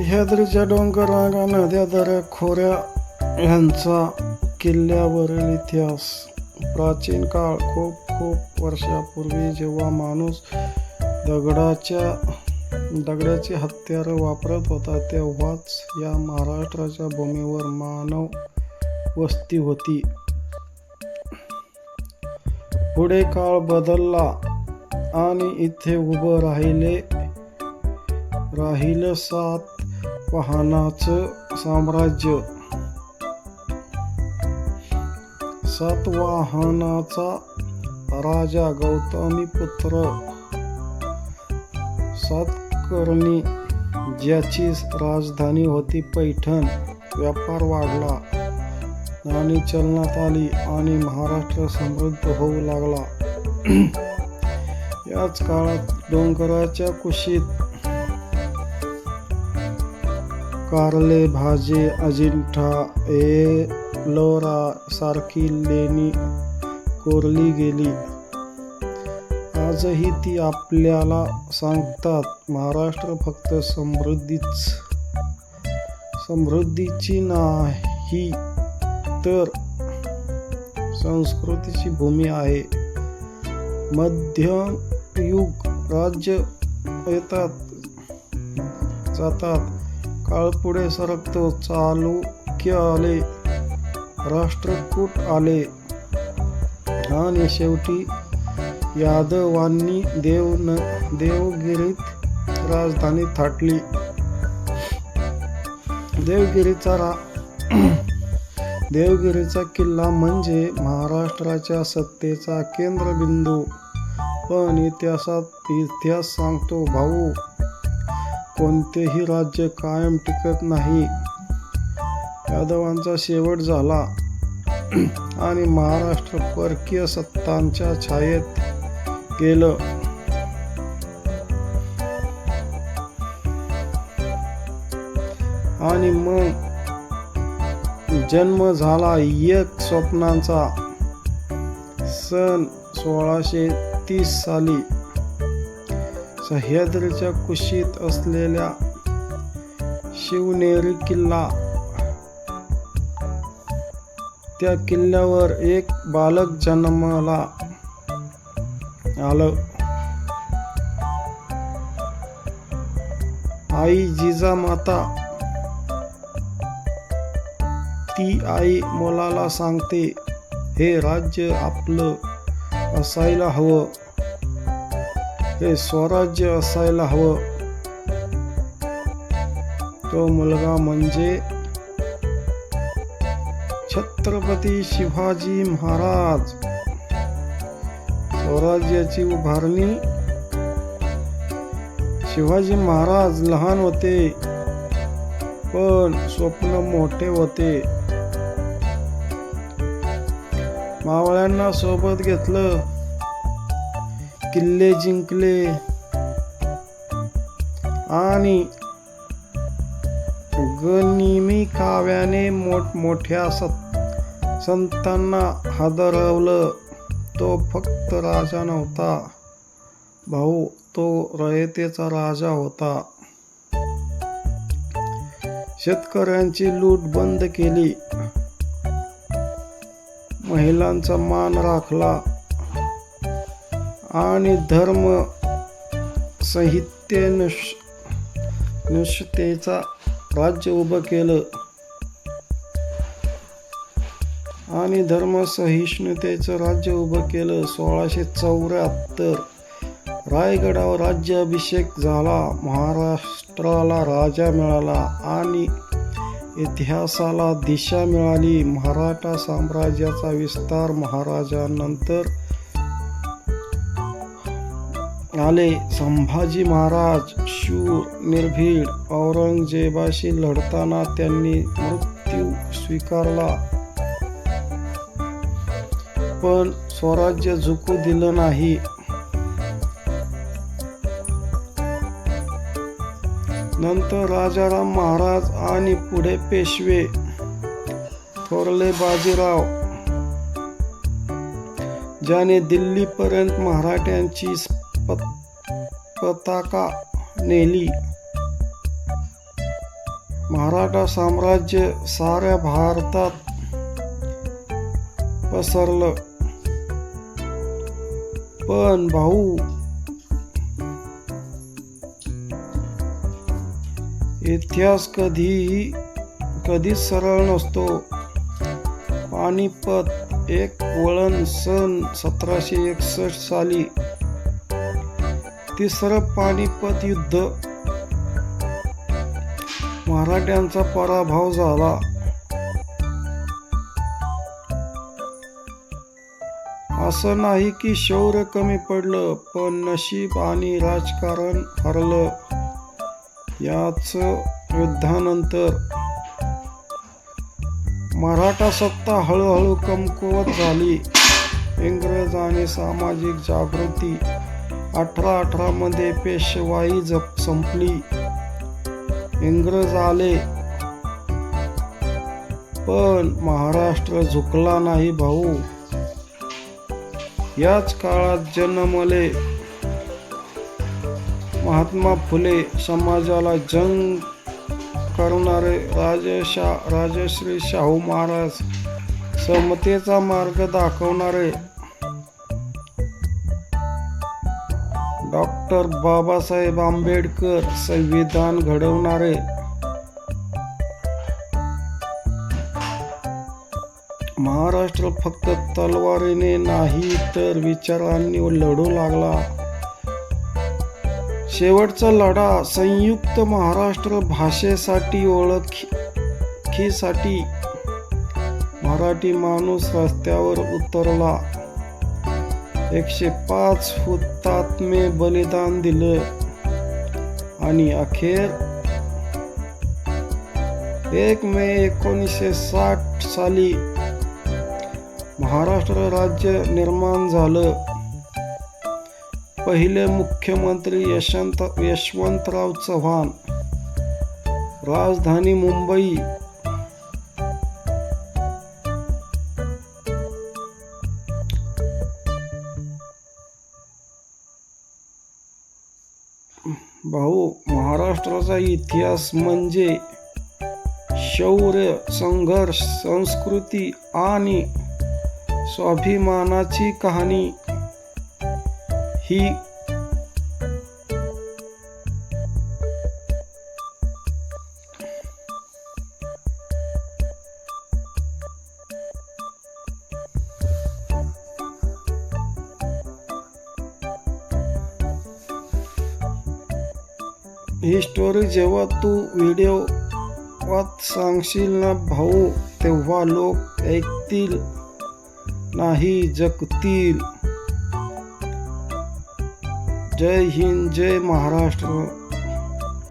ह्याद्रीच्या डोंगरांगा नद्या दऱ्या खोऱ्या ह्यांचा किल्ल्यावरील इतिहास. प्राचीन काळ खूप खूप वर्षापूर्वी जेव्हा माणूस दगडाच्या दगडाची हत्यारं वापरत होता तेव्हाच या महाराष्ट्राच्या भूमीवर मानव वस्ती होती. पुढे काळ बदलला आणि इथे उभं राहिले राहिलं सात वाहनाचं साम्राज्य. सातवाहनाचा राजा गौतमी पुत्र. सातकर्णी ज्याची राजधानी होती पैठण व्यापार वाढला आणि चलनात आली आणि महाराष्ट्र समृद्ध होऊ लागला. याच काळात डोंगराच्या कुशीत कारले भाजे अजिंठा एलोरा सारखी लेणी कोरली गेली. आजही ती आपल्याला सांगतात महाराष्ट्र फक्त समृद्धीच समृद्धीची नाही तर संस्कृतीची भूमी आहे. मध्ययुग राज्य येतात जातात काळ पुढे सरकतो चालुक्य आले? राष्ट्रकूट आले. आणि शेवटी यादवांनी देव देवगिरीत राजधानी थाटली. देवगिरीचा रा देवगिरीचा किल्ला म्हणजे महाराष्ट्राच्या सत्तेचा केंद्रबिंदू. पण इतिहासात इतिहास सांगतो भाऊ कोणतेही राज्य कायम टिकत नाही. यादवांचा शेवट झाला. आणि महाराष्ट्र परकीय सत्तांच्या छायेत गेलं. आणि मग जन्म झाला एक स्वप्नांचा. सन सोळाशे तीस साली. सह्याद्रीच्या कुशीत असलेल्या शिवनेरी किल्ला. त्या किल्ल्यावर एक बालक जन्माला आलं. आई जिजामाता ती आई मुलाला सांगते हे राज्य आपलं असायला हवं. हे स्वराज्य असायला हवं. तो मुलगा म्हणजे छत्रपती शिवाजी महाराज. स्वराज्याची उभारणी शिवाजी महाराज लहान होते पण स्वप्न मोठे होते. मावळ्यांना सोबत घेतलं. किल्ले जिंकले. आणि गनिमी काव्याने मोठमोठ्या सत संतांना हादरवलं. तो फक्त राजा नव्हता. भाऊ तो रयतेचा राजा होता. शेतकऱ्यांची लूट बंद केली. महिलांचा मान राखला. आणि धर्म साहित्य निष्ठेचा राज्य उभं केलं. आणि धर्मसहिष्णुतेचं राज्य उभं केलं. सोळाशे चौऱ्याहत्तर रायगडावर राज्याभिषेक झाला. महाराष्ट्राला राजा मिळाला आणि इतिहासाला दिशा मिळाली. मराठा साम्राज्याचा विस्तार महाराजांनंतर आले संभाजी महाराज. शूर निर्भीड औरंगजेबाशी लढताना त्यांनी मृत्यू स्वीकारला. पण स्वराज्य झुकू दिलं नाही. नंतर राजाराम महाराज आणि पुढे पेशवे थोरले बाजीराव ज्याने दिल्लीपर्यंत मराठ्यांची पत- पताका नेली. मराठा साम्राज्य साऱ्या भारतात पसरलं. पण भाऊ इतिहास कधीही कधीच सरळ नसतो. पानिपत एक वळण सन सतराशे एकसष्ट साली तिसरं पानिपत युद्ध. मराठ्यांचा पराभव झाला. असं नाही की शौर्य कमी पडलं पण नशीब आणि राजकारण हरलं. याच युद्धानंतर मराठा सत्ता हळूहळू कमकुवत झाली. इंग्रज आणि सामाजिक जागृती अठरा अठरामध्ये पेशवाई जप संपली. इंग्रज आले. पण महाराष्ट्र झुकला नाही भाऊ. याच काळात जन्मले. महात्मा फुले समाजाला जंग करणारे राजशा राजश्री शाहू महाराज समतेचा मार्ग दाखवणारे डॉक्टर बाबासाहेब आंबेडकर संविधान घडवणारे. महाराष्ट्र फक्त तलवारीने नाही तर विचारांनी लढू लागला. शेवटचा लढा संयुक्त महाराष्ट्र भाषेसाठी ओळखीसाठी मराठी माणूस रस्त्यावर उतरला. एकशे पाच हुतात्मे बलिदान दिलं. आणि अखेर एक मे एकोणीसशे साठ साली महाराष्ट्र राज्य निर्माण झालं. पहिले मुख्यमंत्री यशवंत यशवंतराव चव्हाण. राजधानी मुंबई भाऊ महाराष्ट्राचा इतिहास म्हणजे शौर्य संघर्ष संस्कृती आणि स्वाभिमानाची कहाणी. ही ही स्टोरी जेव्हा तू व्हिडिओ वात सांगशील ना भाऊ तेव्हा लोक ऐकतील नाही जगतील. जय हिंद जय महाराष्ट्र.